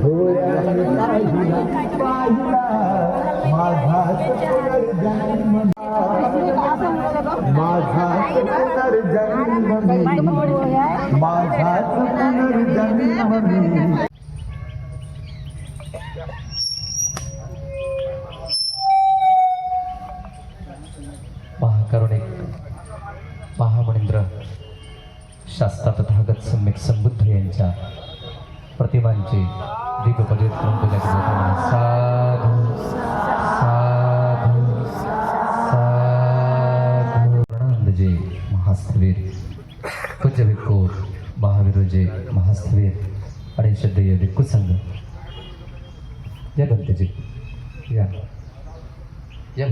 डोळ्याने पाहिला पाहिला माझाच पुनर्जन्म माझाच पुनर्जन्म माझाच सम्यक संबुद्ध यांच्या प्रतिमांची दीप करून पूजा केली जाते. साधू साधू साधू. प्रणंदजे महास्थवीर. पूज्य भिक्खू महावीरोजे महास्थवीर. आणि श्रद्धेय भिक्खू संघ. या गणतेजी या. या.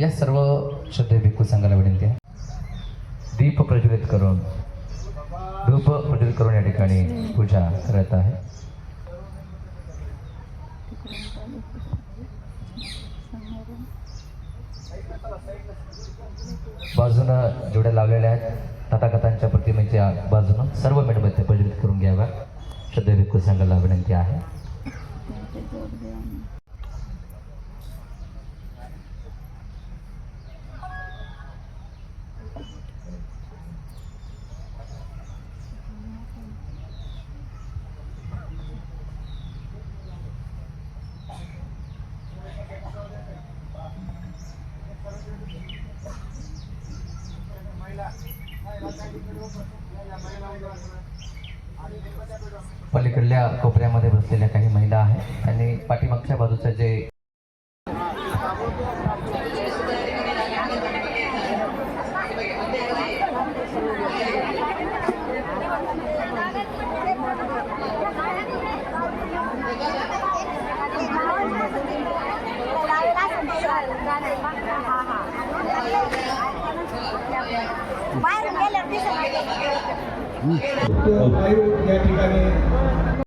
या सर्व श्रद्धे भिक्खू संघाला विनंती आहे. दीप प्रज्वलित करून धूप प्रज्वलित करून या ठिकाणी पूजा करत आहे. बाजूनं जेवढ्या लावलेल्या आहेत. तथाकथांच्या प्रतिमेच्या बाजूनं सर्व मेणबत्त्या प्रज्वलित करून घ्याव्या श्रद्धे भिक्खू संघाला विनंती आहे. पलीकडल्या कोपऱ्यामध्ये बसलेल्या काही महिला आहेत. आणि पाठीमागच्या बाजूचं जे या ठिकाणी